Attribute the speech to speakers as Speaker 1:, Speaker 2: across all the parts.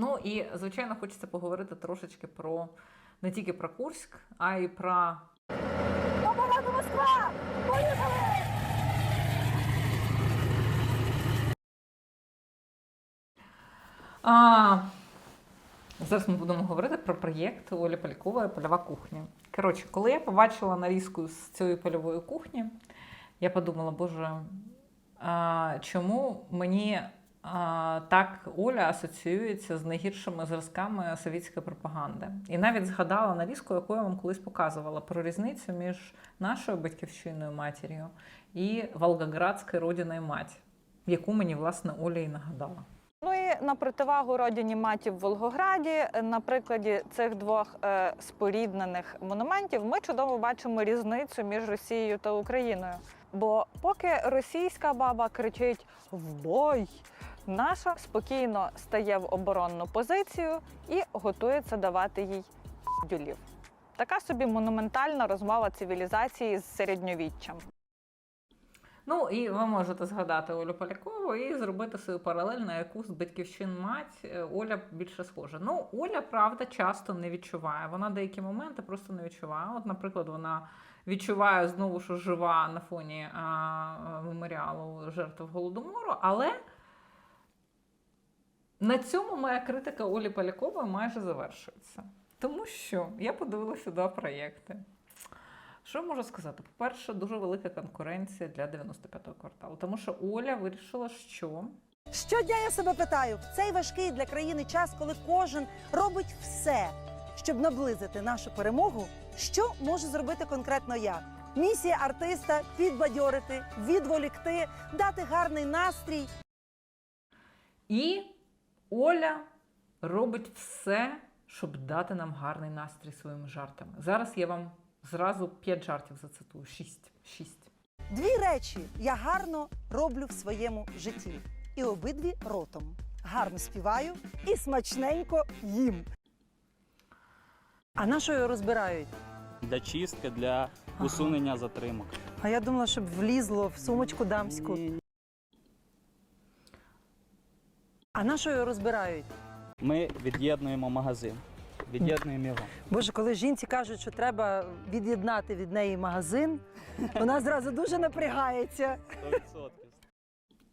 Speaker 1: Ну і звичайно, хочеться поговорити трошечки про не тільки про Курськ, а й про
Speaker 2: Оборона Москва! Поїхали!
Speaker 1: А, зараз ми будемо говорити про проєкт Олі Полякової Польова кухня. Коротше, коли я побачила нарізку з цієї польової кухні, я подумала, боже, а, чому мені так Оля асоціюється з найгіршими зразками совєтської пропаганди? І навіть згадала нарізку, яку я вам колись показувала, про різницю між нашою батьківщиною матір'ю і Волгоградською родиною мать, яку мені, власне, Оля і нагадала.
Speaker 3: Ну і на противагу родині маті в Волгограді, на прикладі цих двох е, споріднених монументів, ми чудово бачимо різницю між Росією та Україною. Бо поки російська баба кричить в бой, наша спокійно стає в оборонну позицію і готується давати їй дюлів. Така собі монументальна розмова цивілізації з середньовіччям.
Speaker 1: Ну і ви можете згадати Олю Полякову і зробити свою паралель, на яку з батьківщин мать Оля більше схожа. Ну, Оля, правда, часто не відчуває. Вона деякі моменти просто не відчуває. От, наприклад, вона відчуває знову, що жива на фоні а, меморіалу жертв голодомору, але на цьому моя критика Олі Полякової майже завершується. Тому що я подивилася два проєкти. Що можу сказати? По-перше, дуже велика конкуренція для 95-го кварталу, тому що Оля вирішила, що
Speaker 2: Щодня я себе питаю, в цей важкий для країни час, коли кожен робить все, щоб наблизити нашу перемогу, що може зробити конкретно я? Місія артиста підбадьорити, відволікти, дати гарний настрій.
Speaker 1: і Оля робить все, щоб дати нам гарний настрій своїми жартами. Зараз я вам зразу 5 жартів зацитую. 6. 6.
Speaker 2: Дві речі я гарно роблю в своєму житті. І обидві ротом. Гарно співаю і смачненько їм. А на що його розбирають?
Speaker 4: для чистки, для усунення затримок.
Speaker 2: А я думала, щоб влізло в сумочку дамську. А на що його розбирають?
Speaker 4: Ми від'єднуємо магазин, від'єднуємо його.
Speaker 2: Боже, коли жінці кажуть, що треба від'єднати від неї магазин, вона зразу дуже напрягається.
Speaker 4: 100%.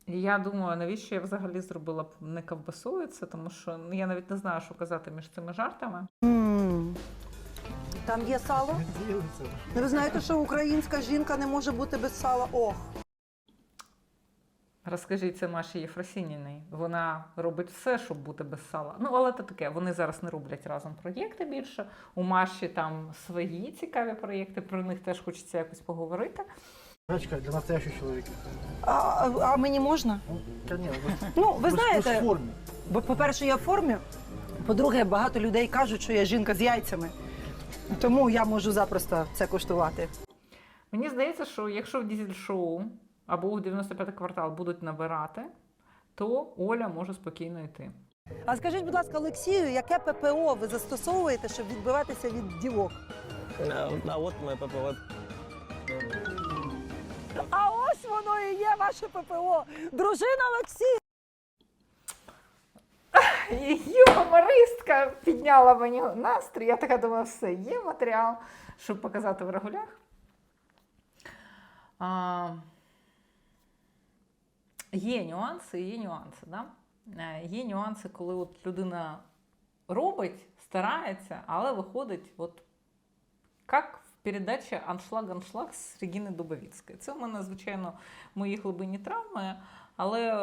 Speaker 1: Я думаю, навіщо я взагалі зробила б не ковбасою це, тому що ну, я навіть не знаю, що казати між цими жартами.
Speaker 2: М. Там є сало? Ну, Ви знаєте, що українська жінка не може бути без сала. Ох.
Speaker 1: Розкажіть це Маші Єфросініній. Вона робить все, щоб бути без сала. Ну, але це таке, вони зараз не роблять разом проєкти більше. У Маші там свої цікаві проєкти, про них теж хочеться якось поговорити.
Speaker 5: Гречка для настоящих человека.
Speaker 2: А, а, а мені можна?
Speaker 5: Ну, конечно.
Speaker 2: Ну, ви
Speaker 5: Вы ж-
Speaker 2: знаєте,
Speaker 5: в форме.
Speaker 2: Бо, по-перше, я в формі. По-друге, багато людей кажуть, що я жінка з яйцями. Тому я можу запросто це коштувати.
Speaker 1: Мені здається, що якщо в дізель-шоу або у 95-й квартал будуть набирати, то Оля може спокійно йти.
Speaker 2: А скажіть, будь ласка, Олексію, яке ППО ви застосовуєте, щоб відбиватися від дівок?
Speaker 6: А, а от моє ППО.
Speaker 2: А ось воно і є ваше ППО. Дружина Олексія.
Speaker 1: Юмористка підняла мені настрій. Я така думаю, все, є матеріал, щоб показати в регулях. А, є нюанси, є нюанси. Да? Е, Є нюанси, коли от людина робить, старається, але виходить, от як в передачі Аншлаг-Аншлаг з Регіни Дубовіцької. Це в мене, звичайно, мої глибинні травми, але е,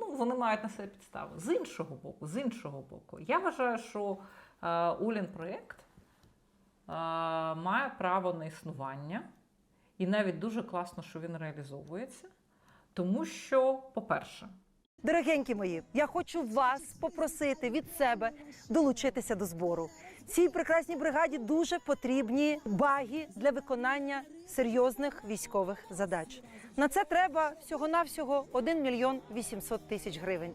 Speaker 1: ну, вони мають на себе підстави. З іншого боку, з іншого боку, я вважаю, що е, Улін проєкт е, має право на існування, і навіть дуже класно, що він реалізовується. Тому що, по-перше,
Speaker 2: Дорогенькі мої, я хочу вас попросити від себе долучитися до збору. Цій прекрасній бригаді дуже потрібні баги для виконання серйозних військових задач. На це треба всього-навсього 1 мільйон 800 тисяч гривень.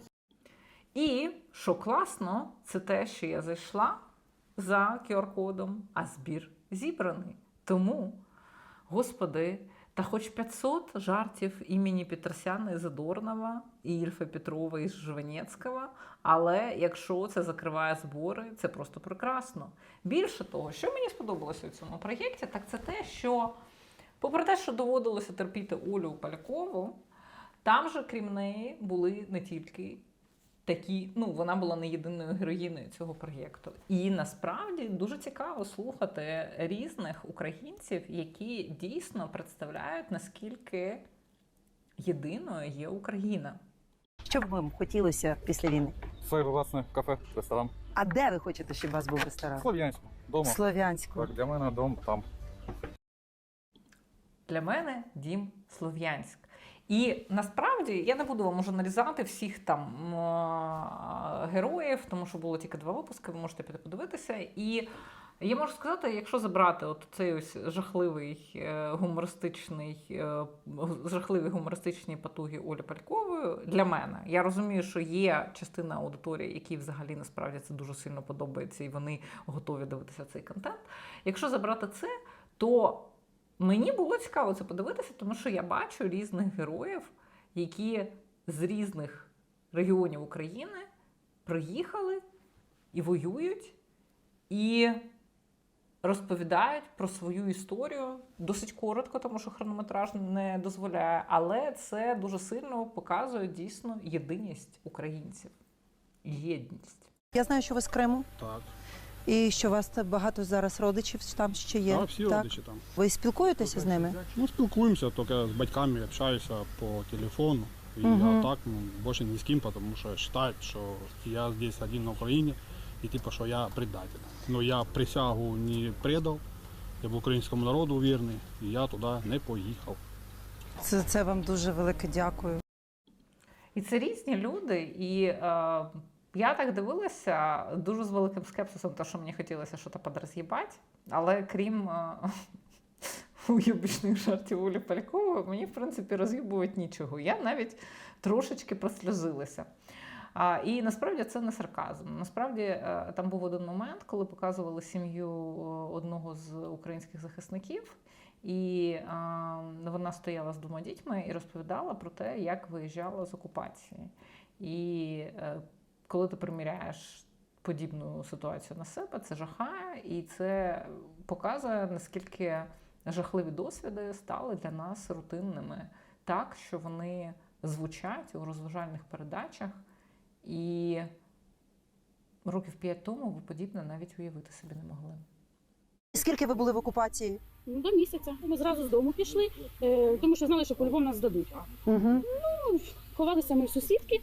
Speaker 1: І що класно, це те, що я зайшла за QR-кодом, а збір зібраний. Тому, господи, Та хоч 500 жартів імені Петросяна і Задорнова, і Ільфа Петрова і Жванецького, але якщо це закриває збори, це просто прекрасно. Більше того, що мені сподобалося у цьому проєкті, так це те, що, попри те, що доводилося терпіти Олю Полякову, там же, крім неї, були не тільки такі, ну вона була не єдиною героїною цього проєкту. І насправді дуже цікаво слухати різних українців, які дійсно представляють наскільки єдиною є Україна.
Speaker 2: Що б вам хотілося після війни?
Speaker 7: Своє власне кафе, ресторан.
Speaker 2: А де ви хочете, щоб у вас був ресторан?
Speaker 7: Слов'янську. Дома.
Speaker 2: Слов'янську.
Speaker 7: Так, для мене дом там.
Speaker 1: Для мене дім Слов'янськ. І насправді я не буду вам уже нарізати всіх там героїв, тому що було тільки два випуски, ви можете піти подивитися. І я можу сказати, якщо забрати от цей ось жахливий е, гумористичний, е, жахливі гумористичні потуги Олі Палькової для мене, я розумію, що є частина аудиторії, якій взагалі насправді це дуже сильно подобається, і вони готові дивитися цей контент. Якщо забрати це, то Мені було цікаво це подивитися, тому що я бачу різних героїв, які з різних регіонів України приїхали і воюють, і розповідають про свою історію. Досить коротко, тому що хронометраж не дозволяє, але це дуже сильно показує дійсно єдиність українців, єдність.
Speaker 2: Я знаю, що ви з Криму.
Speaker 8: Так,
Speaker 2: і що у вас там багато зараз родичів там ще є.
Speaker 8: так, всі родичі там.
Speaker 2: Ви спілкуєтеся з ними?
Speaker 8: Ну, спілкуємося, тільки з батьками общаюся по телефону. І
Speaker 2: Мгм.
Speaker 8: а так, ну, більше ні з ким, тому що вважають, що я здесь один на Україні, і типу, що я предатель. Ну, я присягу не предав, я був українському народу вірний, і я туди не поїхав.
Speaker 2: Це, це вам дуже велике дякую.
Speaker 1: І це різні люди. І е, я так дивилася дуже з великим скепсисом, тому що мені хотілося щось подроз'їбати. Але крім е, уйобічних жартів Олі Палькової, мені, в принципі, роз'їбувати нічого. Я навіть трошечки просльозилася. А, і насправді це не сарказм. Насправді е, там був один момент, коли показували сім'ю е, одного з українських захисників, і е, вона стояла з двома дітьми і розповідала про те, як виїжджала з окупації. І коли ти приміряєш подібну ситуацію на себе, це жахає, і це показує, наскільки жахливі досвіди стали для нас рутинними, так що вони звучать у розважальних передачах. І років п'ять тому ви подібне навіть уявити собі не могли.
Speaker 2: Скільки ви були в окупації?
Speaker 9: Ну, До місяця. Ми зразу з дому пішли, е, тому що знали, що по-любому нас здадуть.
Speaker 2: Угу.
Speaker 9: Ховалися ми в сусідки.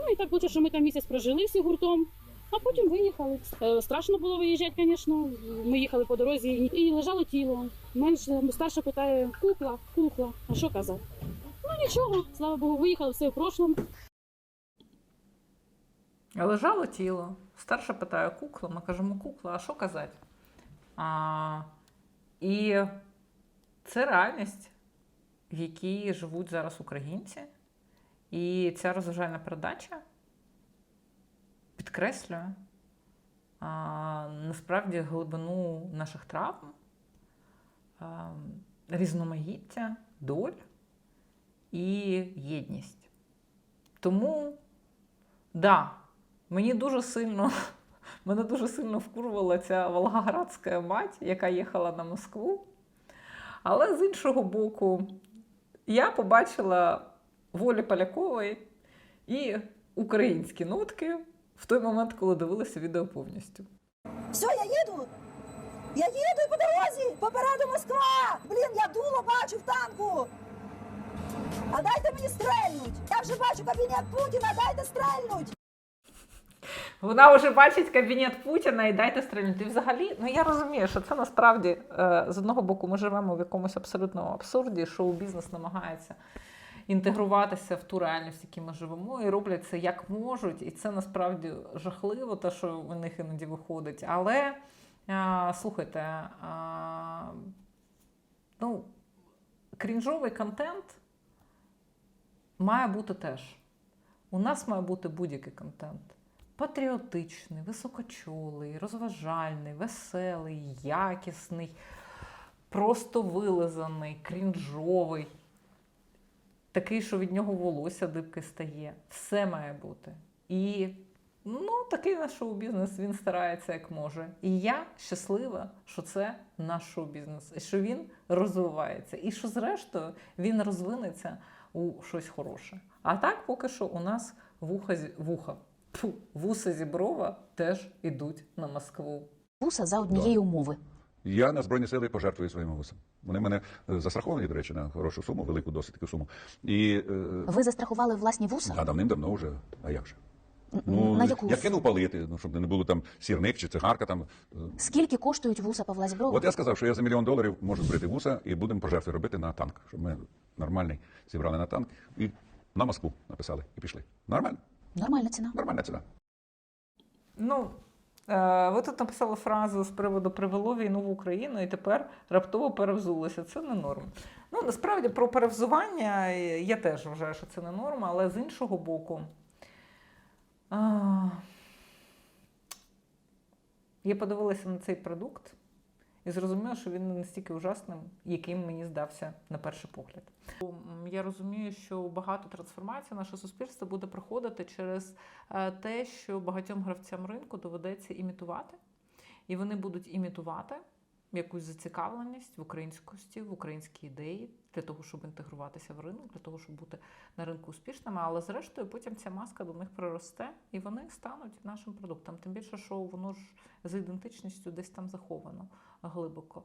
Speaker 9: Ну і так вийшло, що ми там місяць прожили всі гуртом, а потім виїхали. Е, Страшно було виїжджати, звісно. Ми їхали по дорозі і лежало тіло. Менше старша питає, кукла, кукла. А що казати? Ну нічого, слава Богу, виїхали все в прошлому.
Speaker 1: Лежало тіло. Старша питає кукла, ми кажемо кукла, а що казати? А, і це реальність, в якій живуть зараз українці. І ця розважальна передача підкреслює а, насправді глибину наших травм, а, різноманіття, доль і єдність. Тому, да, Мені дуже сильно, мене дуже сильно вкурвала ця волгоградська мать, яка їхала на Москву. Але з іншого боку, я побачила волі Полякової і українські нотки в той момент, коли дивилася відео повністю.
Speaker 10: Все, я їду. Я їду по дорозі. Попереду Москва. Блін, я дуло бачу в танку. А дайте мені стрельнуть. Я вже бачу кабінет Путіна, дайте стрельнуть.
Speaker 1: Вона вже бачить кабінет Путіна і дайте стрільнути. І взагалі, ну я розумію, що це насправді е, з одного боку ми живемо в якомусь абсолютному абсурді, шоу-бізнес намагається інтегруватися в ту реальність, в якій ми живемо, і роблять це як можуть. І це насправді жахливо, те, що в них іноді виходить. Але е, слухайте, е, ну, крінжовий контент має бути теж. У нас має бути будь-який контент. Патріотичний, високочолий, розважальний, веселий, якісний, просто вилизаний, крінжовий, такий, що від нього волосся дибки стає. Все має бути. І ну, такий наш шоу-бізнес, він старається як може. І я щаслива, що це наш шоу-бізнес, і що він розвивається, і що, зрештою, він розвинеться у щось хороше. А так, поки що, у нас вуха зі вуха. Фу, вуса зіброва теж ідуть на Москву.
Speaker 11: Вуса за однієї умови.
Speaker 12: Я на збройні сили пожертвую своїми вусами. Вони мене е, застраховані, до речі, на хорошу суму, велику досить таку суму. І е,
Speaker 11: Ви застрахували власні вуса?
Speaker 12: а давним-давно вже. А як же? Ну,
Speaker 11: на яку?
Speaker 12: я кинув палити, ну, щоб не було там сірник чи цигарка. Там. Е,
Speaker 11: Скільки коштують вуса Павла Зіброва?
Speaker 12: От я сказав, що я за мільйон доларів можу збрити вуса і будемо пожертви робити на танк. Щоб ми нормальний зібрали на танк і на Москву написали і пішли. Нормально?
Speaker 11: Нормальна ціна.
Speaker 12: Нормальна ціна.
Speaker 1: Ну, ви тут написали фразу з приводу привело війну в Україну і тепер раптово перевзулося. Це не норм. Ну, насправді про перевзування е, я теж вважаю, що це не норма, але з іншого боку. Я подивилася на цей продукт і зрозуміла, що він не настільки ужасним, яким мені здався на перший погляд. Я розумію, що багато трансформацій наше суспільство буде проходити через е, те, що багатьом гравцям ринку доведеться імітувати, і вони будуть імітувати якусь зацікавленість в українськості, в українській ідеї для того, щоб інтегруватися в ринок, для того, щоб бути на ринку успішними. Але зрештою потім ця маска до них приросте, і вони стануть нашим продуктом. Тим більше, що воно ж з ідентичністю десь там заховано глибоко.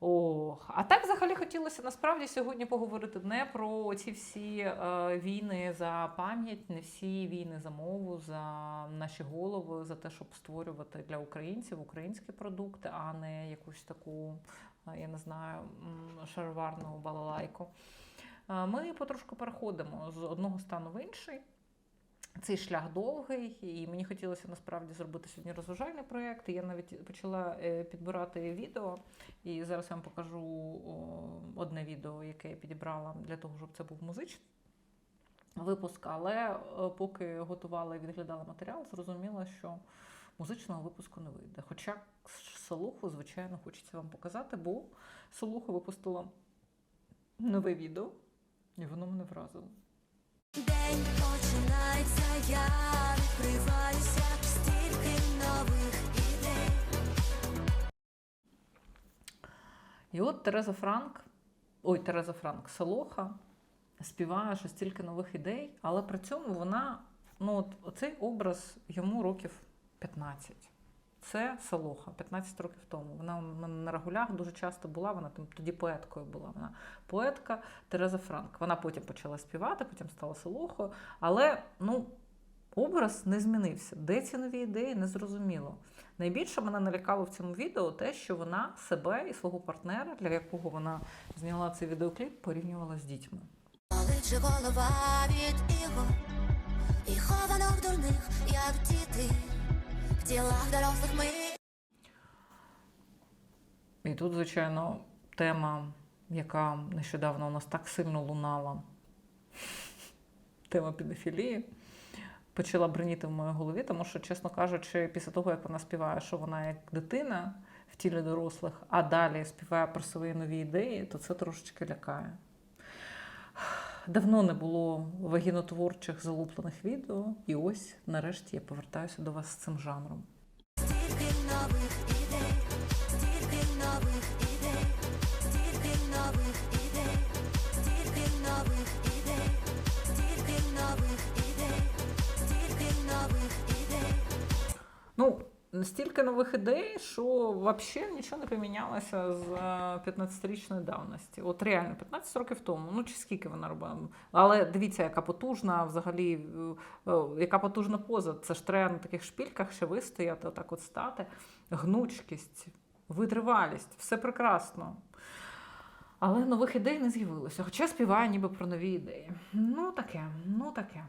Speaker 1: Ох, а так взагалі хотілося насправді сьогодні поговорити не про ці всі е, війни за пам'ять, не всі війни за мову, за наші голови, за те, щоб створювати для українців українські продукти, а не якусь таку, е, я не знаю, шароварну балалайку. Е, Ми потрошку переходимо з одного стану в інший. Цей шлях довгий, і мені хотілося насправді зробити сьогодні розважальний проєкт. Я навіть почала е, підбирати відео, і зараз я вам покажу одне відео, яке я підібрала для того, щоб це був музичний випуск. Але е, поки готувала і відглядала матеріал, зрозуміла, що музичного випуску не вийде. Хоча Солуху, звичайно, хочеться вам показати, бо Солуха випустила нове відео, і воно мене вразило.
Speaker 13: День починається, я відкриваюся, стільки нових ідей.
Speaker 1: І от Тереза Франк, ой, Тереза Франк, Солоха співає що стільки нових ідей, але при цьому вона, ну от оцей образ йому років 15. Це Солоха, 15 років тому. Вона у мене на рагулях дуже часто була, вона там тоді поеткою була. Вона поетка Тереза Франк. Вона потім почала співати, потім стала Солохою. Але ну, образ не змінився. Де ці нові ідеї, не зрозуміло. Найбільше мене налякало в цьому відео те, що вона себе і свого партнера, для якого вона зняла цей відеокліп, порівнювала з дітьми.
Speaker 13: Болить голова від ігор і хованок дурних, як діти, в тілах дорослих ми.
Speaker 1: І тут, звичайно, тема, яка нещодавно у нас так сильно лунала, тема педофілії, почала бриніти в моїй голові, тому що, чесно кажучи, після того, як вона співає, що вона як дитина в тілі дорослих, а далі співає про свої нові ідеї, то це трошечки лякає. Давно не було вагінотворчих залуплених відео, і ось нарешті я повертаюся до вас з цим жанром.
Speaker 13: Стільки нових ідей, стільки нових ідей, стільки нових ідей, стільки нових ідей, стільки нових ідей, стільки нових ідей.
Speaker 1: Ну, стільки нових ідей, що взагалі нічого не помінялося з е, 15-річної давності. От реально, 15 років тому. Ну чи скільки вона робила? Але дивіться, яка потужна взагалі, е, е, яка потужна поза. Це ж треба на таких шпільках ще вистояти, отак от стати. Гнучкість, витривалість, все прекрасно. Але нових ідей не з'явилося. Хоча співає ніби про нові ідеї. Ну таке, ну таке.